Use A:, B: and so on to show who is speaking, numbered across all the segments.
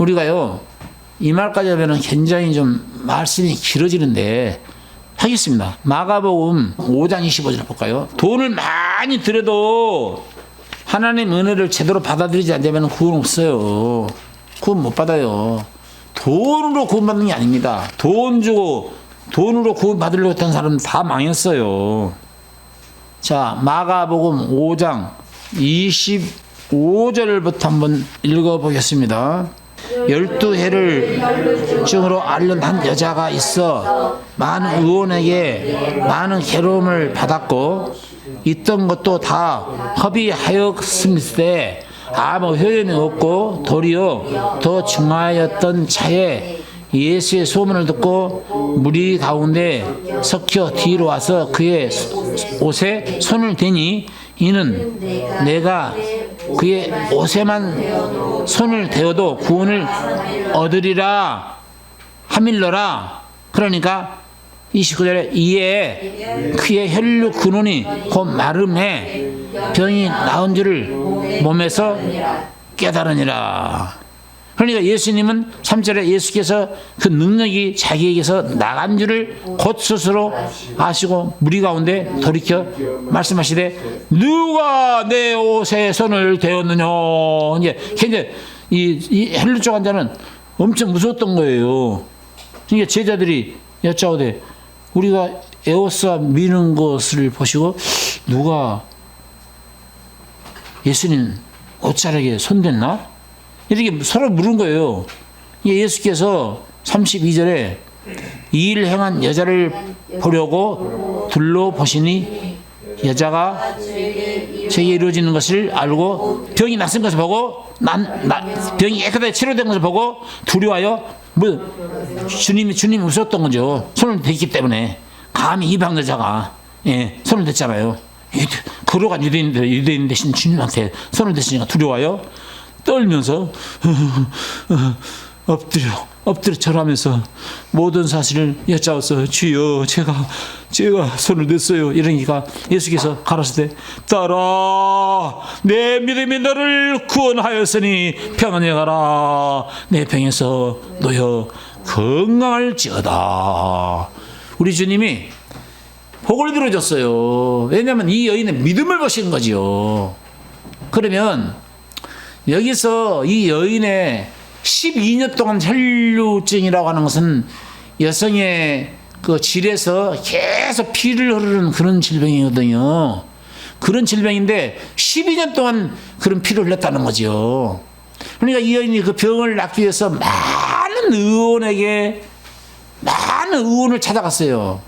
A: 우리가요 이 말까지 하면은 굉장히 좀 말씀이 길어지는데 하겠습니다. 마가복음 5장 25절 볼까요? 돈을 많이 들여도 하나님 은혜를 제대로 받아들이지 않으면 구원 없어요. 구원 못 받아요. 돈으로 구원받는 게 아닙니다. 돈 주고 돈으로 구원받으려고 했던 사람은 다 망했어요. 자, 마가복음 5장 25절부터 한번 읽어보겠습니다. 열두 해를 증으로 앓는 한 여자가 있어 많은 의원에게 많은 괴로움을 받았고 있던 것도 다 허비하였음때 아무 효용이 없고 도리어 더 중하였던 차에 예수의 소문을 듣고 무리 가운데 섞여 뒤로 와서 그의 옷에 손을 대니 이는 내가 그의 옷에만 손을 대어도 구원을 얻으리라 하밀러라. 그러니까 29절에 이에 그의 혈류 근원이 곧 마름에 병이 나은 줄을 몸에서 깨달으니라 그러니까 예수님은 3절에 예수께서 그 능력이 자기에게서 나간 줄을 곧 스스로 아시고 무리 가운데 돌이켜 말씀하시되 누가 내 옷에 손을 대었느냐 이제 굉장히 이, 이 헬루 쪽 환자는 엄청 무서웠던 거예요. 그러니까 제자들이 여짜오되 우리가 에오스와 미는 것을 보시고 누가 예수님 옷자락에 손댔나? 이렇게 서로 물은 거예요. 예수께서 32절에 이 일 행한 여자를 보려고 둘러보시니 여자가 제게 이루어지는 것을 알고 병이 낫은 것을 보고 난, 나, 병이 깨끗하게 치료된 것을 보고 두려워하여 뭐 주님이 주님이 무서웠던 거죠. 손을 댔기 때문에 감히 이방 여자가 예, 손을 댔잖아요. 유대인들 유대인 대신 주님한테 손을 댔으니까 두려워요. 떨면서 엎드려 엎드려 절하면서 모든 사실을 여짜워서 주여 제가 제가 손을 냈어요. 이러니까 예수께서 가라사대 따라 내 믿음이 너를 구원하였으니 평안히 가라. 내 병에서 놓여 건강할지어다. 우리 주님이 복을 들어줬어요. 왜냐하면 이 여인의 믿음을 보신 거지요. 그러면 여기서 이 여인의 12년 동안 혈류증이라고 하는 것은 여성의 그 질에서 계속 피를 흐르는 그런 질병이거든요. 그런 질병인데 12년 동안 그런 피를 흘렸다는 거죠. 그러니까 이 여인이 그 병을 낫기 위해서 많은 의원에게 많은 의원을 찾아갔어요.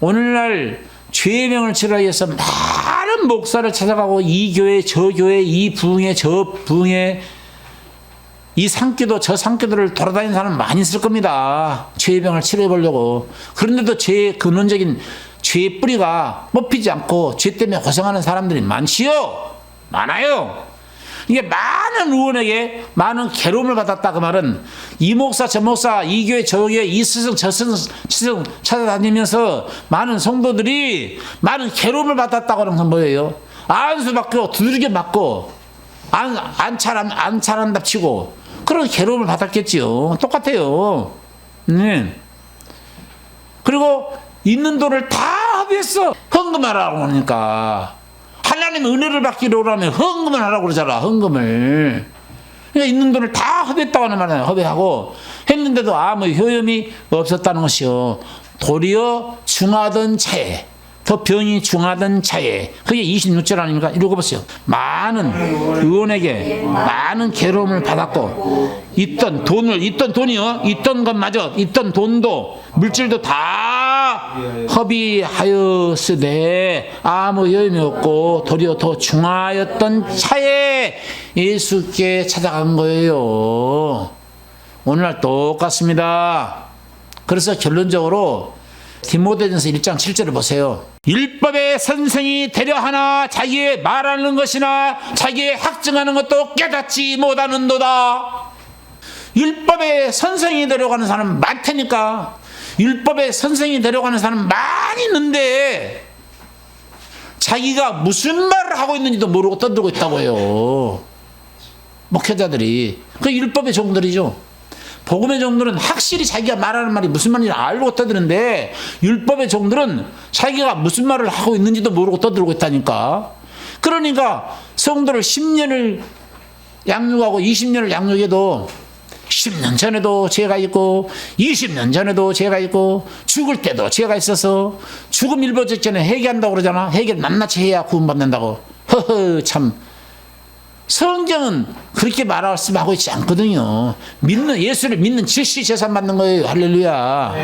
A: 오늘날 죄의 명을 치르기 위해서 많은 목사를 찾아가고 이 교회 저 교회 이 부흥회 저 부흥회 이 상기도 저 상기도를 돌아다니는 사람 많이 있을 겁니다. 죄의 병을 치료해 보려고. 그런데도 죄의 근원적인 죄의 뿌리가 뽑히지 않고 죄 때문에 고생하는 사람들이 많지요. 많아요. 이게 많은 의원에게 많은 괴로움을 받았다 그 말은 이 목사 저 목사 이 교회 저 교회 이 스승 저 스승 찾아다니면서 많은 성도들이 많은 괴로움을 받았다고 하는 건 뭐예요? 안수 받고 두들겨 맞고 안 안차란 안차란 답치고 그런 괴로움을 받았겠지요. 똑같아요. 네. 그리고 있는 돈을 다 합의했어. 헌금하라고 하니까. 하나님 은혜를 받기로 하면 헌금을 하라고 그러잖아. 헌금을. 그러니까 있는 돈을 다 허비했다고 하는 말이에요. 허비하고 했는데도 아무 효험이 없었다는 것이요. 도리어 중하던 차에 더 병이 중하던 차에 그게 26절 아닙니까? 읽어보세요. 많은 의원에게 많은 괴로움을 받았고 있던 돈을 있던 돈이요 있던 것마저 있던 돈도 물질도 다 허비하였으되 아무 여임이 없고 도리어 더 중하였던 차에 예수께 찾아간 거예요. 오늘날 똑같습니다. 그래서 결론적으로 디모데전서 1장 7절을 보세요. 율법의 선생이 되려 하나 자기의 말하는 것이나 자기의 학증하는 것도 깨닫지 못하는도다. 율법의 선생이 되려가는 사람 많다니까. 율법의 선생이 되려가는 사람 많이 있는데 자기가 무슨 말을 하고 있는지도 모르고 떠들고 있다고 해요. 목회자들이 그 율법의 종들이죠. 복음의 종들은 확실히 자기가 말하는 말이 무슨 말인지 알고 떠드는데 율법의 종들은 자기가 무슨 말을 하고 있는지도 모르고 떠들고 있다니까. 그러니까 성도를 10년을 양육하고 20년을 양육해도 10년 전에도 죄가 있고 20년 전에도 죄가 있고 죽을 때도 죄가 있어서 죽음 일보 직전에 회개한다고 그러잖아. 회개 낱낱이 해야 구원받는다고. 허허 참 성경은 그렇게 말씀하고 있지 않거든요. 믿는 예수를 믿는 즉시 재산 받는 거예요. 할렐루야.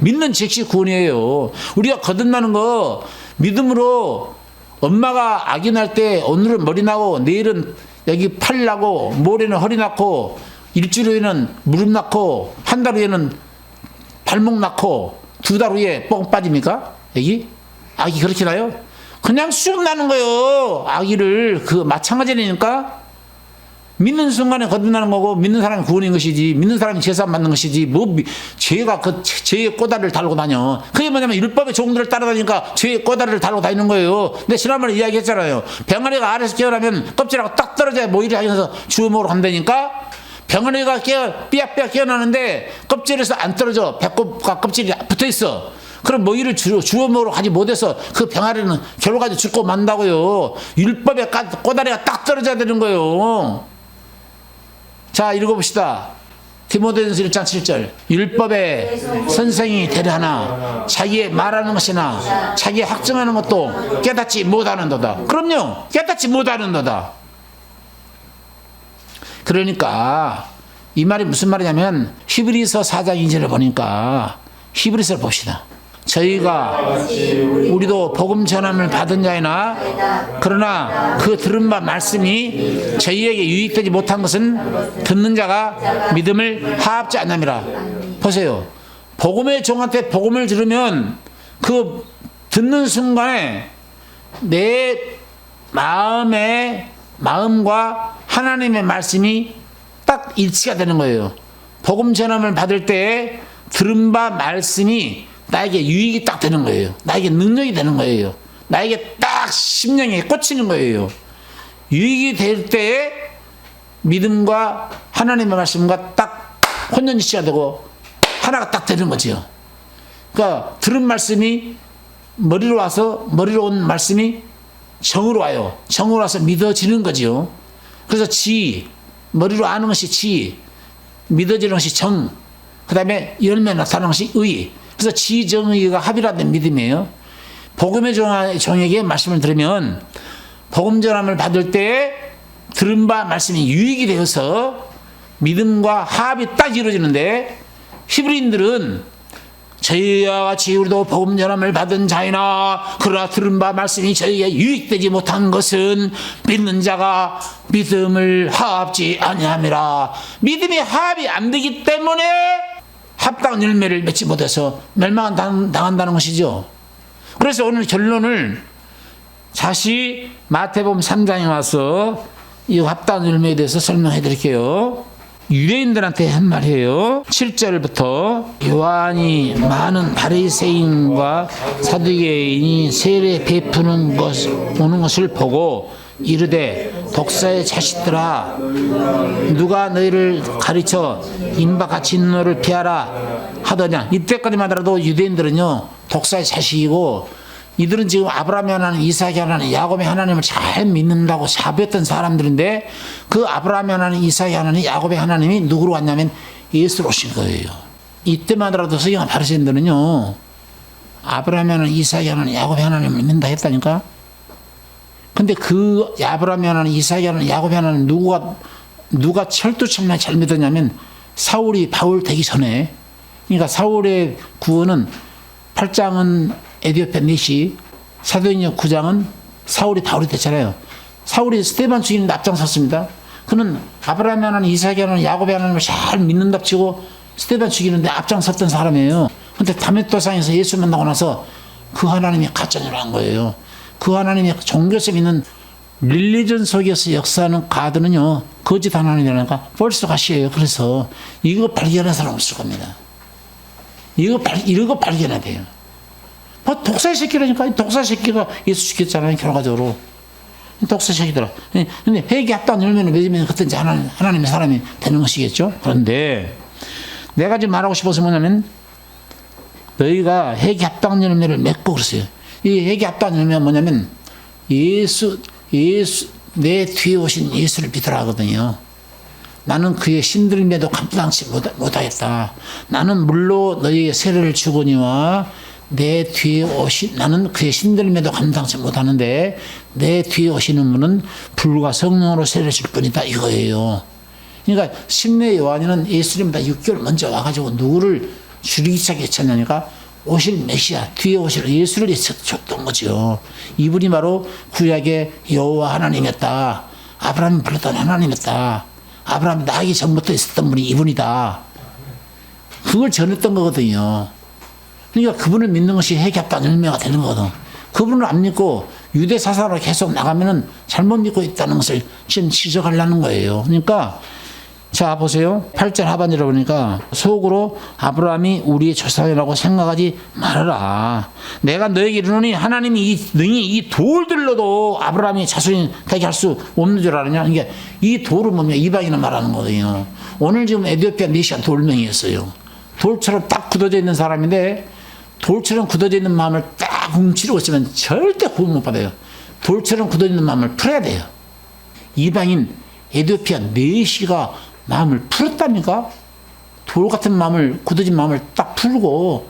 A: 믿는 즉시 구원이에요. 우리가 거듭나는 거 믿음으로 엄마가 아기 날때 오늘은 머리 나고 내일은 여기 팔 나고 모레는 허리 낳고 일주일 후에는 무릎 낳고 한 달 후에는 발목 낳고 두 달 후에 뻥 빠집니까? 여기 아기 그렇게 나요? 그냥 쑥 나는 거예요. 아기를 그 마찬가지라니까. 믿는 순간에 거듭나는 거고 믿는 사람이 구원인 것이지 믿는 사람이 제사 받는 것이지 뭐 미- 죄가 그 죄- 죄의 꼬다리를 달고 다녀 그게 뭐냐면 율법의 종들을 따라다니까 죄의 꼬다리를 달고 다니는 거예요 근데 지난번에 이야기했잖아요 병아리가 알에서 깨어나면 껍질하고 딱 떨어져야 모이를 하면서 주워 먹으러 간다니까 병아리가 깨어 삐약삐약 깨어나는데 껍질에서 안 떨어져 배꼽과 껍질이 붙어 있어 그럼 모이를 주워, 주워 먹으러 가지 못해서 그 병아리는 결과지 죽고 만다고요 율법의 까- 꼬다리가 딱 떨어져야 되는 거예요 자, 읽어봅시다. 디모데전서 1장 7절. 율법의 선생이 되려하나 자기의 말하는 것이나 자기의 확증하는 것도 깨닫지 못하는도다. 그럼요. 깨닫지 못하는도다. 그러니까 이 말이 무슨 말이냐면 히브리서 4장 2절을 보니까 히브리서를 봅시다. 저희가 우리도 복음 전함을 받은 자이나 그러나 그 들은 바 말씀이 저희에게 유익되지 못한 것은 듣는 자가 믿음을 하합지 않남이라. 보세요. 복음의 종한테 복음을 들으면 그 듣는 순간에 내 마음의 마음과 하나님의 말씀이 딱 일치가 되는 거예요. 복음 전함을 받을 때 들은 바 말씀이 나에게 유익이 딱 되는 거예요. 나에게 능력이 되는 거예요. 나에게 딱 심령에 꽂히는 거예요. 유익이 될 때에 믿음과 하나님의 말씀과 딱 혼연일치가 되고 하나가 딱 되는 거죠. 그러니까 들은 말씀이 머리로 와서 머리로 온 말씀이 정으로 와요. 정으로 와서 믿어지는 거지요. 그래서 지 머리로 아는 것이 지 믿어지는 것이 정. 그 다음에 열매 나타나는 것이 의. 그래서 지정의가 합일화된 믿음이에요. 복음의 종- 종에게 말씀을 들으면 복음 전함을 받을 때 들은 바 말씀이 유익이 되어서 믿음과 합이 딱 이루어지는데 히브리인들은 저희와 같이 우리도 복음 전함을 받은 자이나 그러나 들은 바 말씀이 저희에게 유익되지 못한 것은 믿는 자가 믿음을 하합지 아니함이라 믿음이 하합이 안 되기 때문에 합당한 열매를 맺지 못해서 멸망 당한다는 것이죠. 그래서 오늘 결론을 다시 마태복음 3장에 와서 이 합당한 열매에 대해서 설명해 드릴게요. 유대인들한테 한 말이에요. 7절부터 요한이 많은 바리새인과 사두개인이 세례 베푸는 것 오는 것을 보고 이르되 독사의 자식들아 누가 너희를 가르쳐 임박과 진노를 피하라 하더냐 이때까지만 하더라도 유대인들은요 독사의 자식이고 이들은 지금 아브라함의 하나님, 이삭의 하나님, 야곱의 하나님을 잘 믿는다고 자부했던 사람들인데 그 아브라함의 하나님, 이삭의 하나님, 야곱의 하나님이 누구로 왔냐면 예수로 오신 거예요. 이때만 하더라도 서기관 바리새인들은요 아브라함의 하나님, 이삭의 하나님, 야곱의 하나님을 믿는다 했다니까. 근데 그 아브라함의 하나님, 이삭의 하나님, 야곱의 하나님 누구가 누가 철두철미하게 잘 믿었냐면 사울이 바울 되기 전에 그러니까 사울의 구원은 8장은 에디오페 넷이 사도행전 9장은 사울이 바울이 됐잖아요. 사울이 스테반 죽이는데 앞장섰습니다. 그는 아브라함의 하나님, 이삭의 하나님, 야곱의 하나님을 잘 믿는답 치고 스테반 죽이는데 앞장섰던 사람이에요. 근데 다메토상에서 예수 만나고 나서 그 하나님이 가짜로 한 거예요. 그 하나님이 종교에서 믿는 릴리전 속에서 역사하는 가드는요 거짓 하나님이라니까 벌써 가시예요. 그래서 이거 발견한 사람 없을 겁니다. 이거 발 이거 발견해야 돼요. 뭐 독사 새끼가 예수 죽였잖아요 결과적으로. 독서책이더라. 근데 회개했다는 열매를 맺으면 그때 하나님, 하나님의 사람이 되는 것이겠죠. 그런데 내가 지금 말하고 싶어서 뭐냐면 너희가 회개했다는 열매를 맺고 그랬어요. 이 회개했다는 열매가 뭐냐면 예수, 예수, 내 뒤에 오신 예수를 믿으라 하거든요. 나는 그의 신들임에도 감당치 못- 못하겠다. 나는 물로 너희에게 세례를 주거니와 내 뒤에 오신 나는 그의 신들임에도 감당치 못하는데 내 뒤에 오시는 분은 불과 성령으로 세례를 줄 뿐이다 이거예요. 그러니까 심내 요한이는 예수님보다 6개월 먼저 와가지고 누구를 줄이기차게 외쳤냐니까 오실 메시아 뒤에 오실 예수를 외쳤던 거죠. 이분이 바로 구약의 여호와 하나님이었다. 아브라함이 불렀던 하나님이었다. 아브라함이 나기 전부터 있었던 분이 이분이다. 그걸 전했던 거거든요. 그러니까 그분을 믿는 것이 해결단 열매가 되는 거거든. 그분을 안 믿고 유대 사사로 계속 나가면은 잘못 믿고 있다는 것을 지금 지적하려는 거예요. 그러니까 자 보세요. 8절 하반절에 보니까 속으로 아브라함이 우리의 조상이라고 생각하지 말아라. 내가 너에게 이르노니 하나님이 이 능히 이 돌들로도 아브라함이 자손이 되게 할 수 없는 줄 아느냐? 이게 이 돌은 뭐냐? 이방인을 말하는 거거든요. 오늘 지금 에디오피아 메시아 돌명이었어요. 돌처럼 딱 굳어져 있는 사람인데 돌처럼 굳어져 있는 마음을 딱 훔치려고 있으면 절대 구원 못 받아요. 돌처럼 굳어져 있는 마음을 풀어야 돼요. 이방인 에디오피아 네시가 마음을 풀었답니까? 돌 같은 마음을 굳어진 마음을 딱 풀고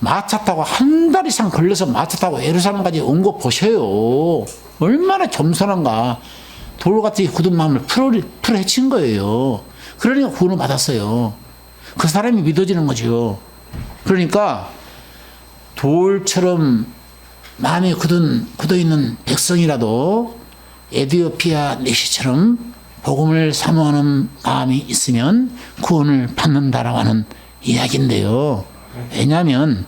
A: 마차 타고 한 달 이상 걸려서 마차 타고 예루살렘까지 온 거 보셔요. 얼마나 겸손한가. 돌 같은 굳은 마음을 풀어, 풀어 헤친 거예요. 그러니까 구원을 받았어요. 그 사람이 믿어지는 거죠. 그러니까 돌처럼 마음이 굳은, 굳어있는 백성이라도 에디오피아 내시처럼 복음을 사모하는 마음이 있으면 구원을 받는다라고 하는 이야기인데요. 왜냐하면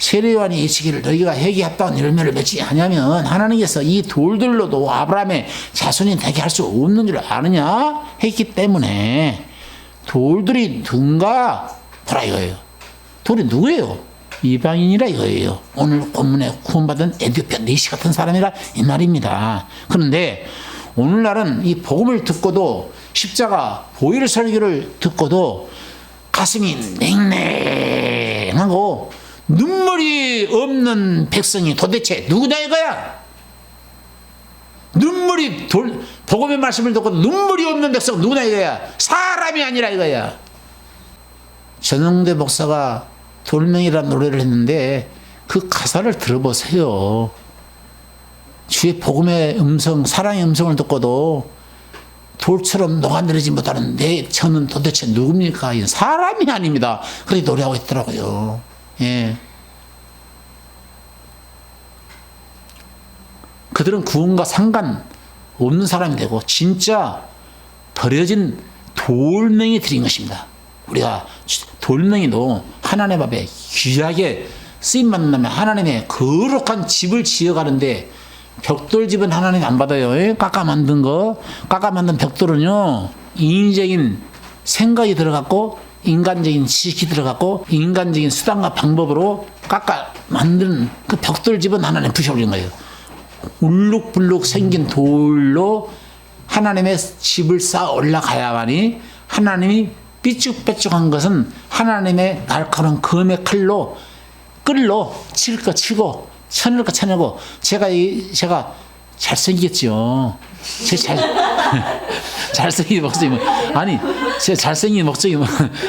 A: 세례요한이 이치기를 너희가 회개했다는 열매를 맺지 않냐면 하나님께서 이 돌들로도 아브라함의 자손이 되게 할 수 없는 줄 아느냐 했기 때문에 돌들이 누군가 보라 이거예요. 돌이 누구예요? 이방인이라 이거예요. 오늘 본문에 구원받은 에디오피아 네시 같은 사람이라 이 말입니다. 그런데 오늘날은 이 복음을 듣고도 십자가 보혈 설교를 듣고도 가슴이 냉랭하고 눈물이 없는 백성이 도대체 누구냐 이거야? 눈물이 돌, 복음의 말씀을 듣고 눈물이 없는 백성 누구냐 이거야? 사람이 아니라 이거야. 전용대 목사가 돌멩이라는 노래를 했는데 그 가사를 들어보세요. 주의 복음의 음성, 사랑의 음성을 듣고도 돌처럼 녹아내리지 못하는 내 저는 도대체 누굽니까? 이 사람이 아닙니다. 그렇게 노래하고 있더라고요. 예. 그들은 구원과 상관 없는 사람이 되고 진짜 버려진 돌멩이 들인 것입니다. 우리가 돌멩이도 하나님 앞에 귀하게 쓰임 받는다면 하나님의 거룩한 집을 지어가는데 벽돌 집은 하나님 안 받아요. 예? 깎아 만든 거, 깎아 만든 벽돌은요, 인위적인 생각이 들어갔고, 인간적인 지식이 들어갔고, 인간적인 수단과 방법으로 깎아 만든 그 벽돌 집은 하나님 부셔버린 거예요. 울룩불룩 생긴 돌로 하나님의 집을 쌓아 올라가야만이 하나님이 삐쭉빼쭉한 것은 하나님의 날카로운 검의 칼로 끌로 칠 거 치고 쳐낼 거 쳐내고 제가 이 제가 잘생겼죠. 제 잘 잘생긴 목소리 뭐 아니 제 잘생긴 목소리 뭐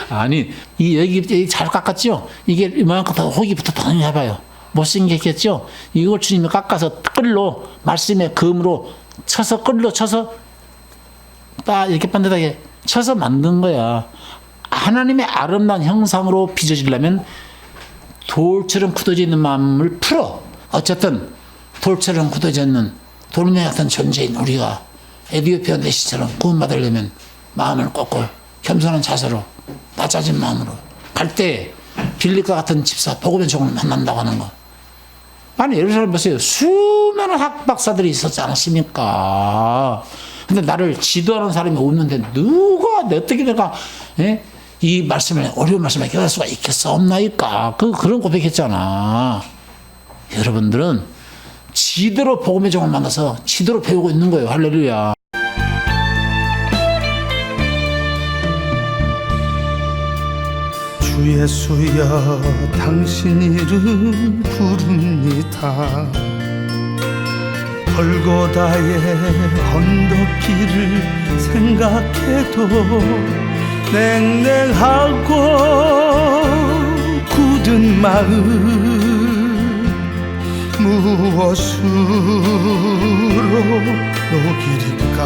A: 아니 이 여기 잘 깎았죠. 이게 이만큼 더 혹이 붙었다 해봐요. 못생겼겠죠. 이걸 주님이 깎아서 끌로 말씀의 검으로 쳐서 끌로 쳐서 딱 이렇게 반듯하게 쳐서 만든 거야. 하나님의 아름다운 형상으로 빚어지려면 돌처럼 굳어져 있는 마음을 풀어. 어쨌든 돌처럼 굳어져 있는 돌멩이 같은 존재인 우리가 에디오피아 내시처럼 구원받으려면 마음을 꺾고 겸손한 자세로 낮아진 마음으로 갈 때 빌릴과 같은 집사 복음의 종을 만난다고 하는 거. 아니 예루살렘 보세요. 수많은 학박사들이 있었지 않았습니까? 근데 나를 지도하는 사람이 없는데 누가 내 어떻게 내가 예? 이 말씀을 어려운 말씀을 깨달을 수가 있겠사옵나이까? 그 그런 고백했잖아. 여러분들은 지대로 복음의 종을 만나서 지대로 배우고 있는 거예요. 할렐루야.
B: 주 예수여 당신 이름 부릅니다 골고다의 언덕길을 생각해도 냉랭하고 굳은 마음 무엇으로 녹이릴까?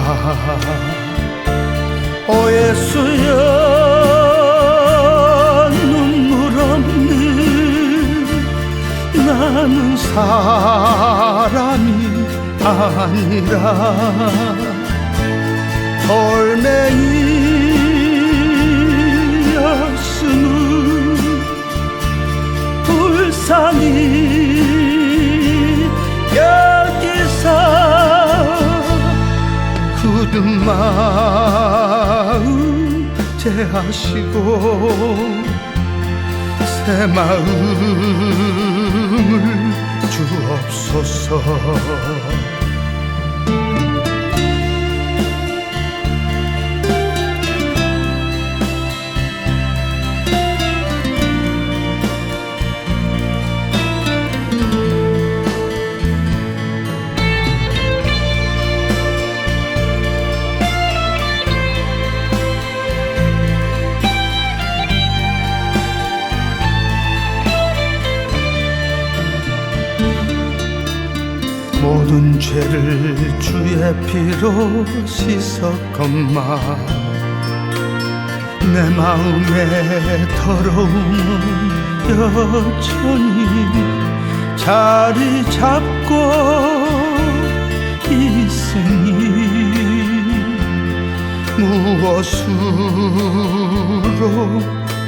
B: 오 예수여 눈물 없는 나는 사람이 아니라. 돌멩이 불쌍히 여기서 굳은 마음 제하시고 새 마음을 주옵소서 모든 죄를 주의 피로 씻었건마. 내 마음의 더러움은 여전히 자리 잡고 있으니 무엇으로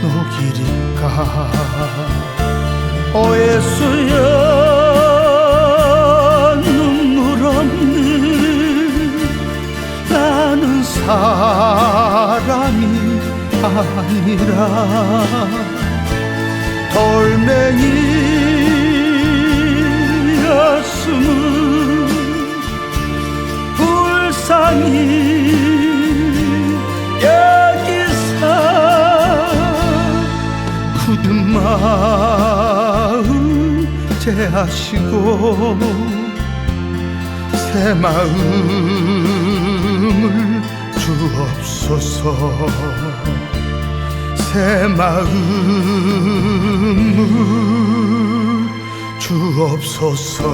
B: 녹이릴까? 오 예수 아니라. 돌멩이였음을 불쌍히 여기서 굳은 마음 제하시고 새 마음을 주옵소서 새 마음을 주옵소서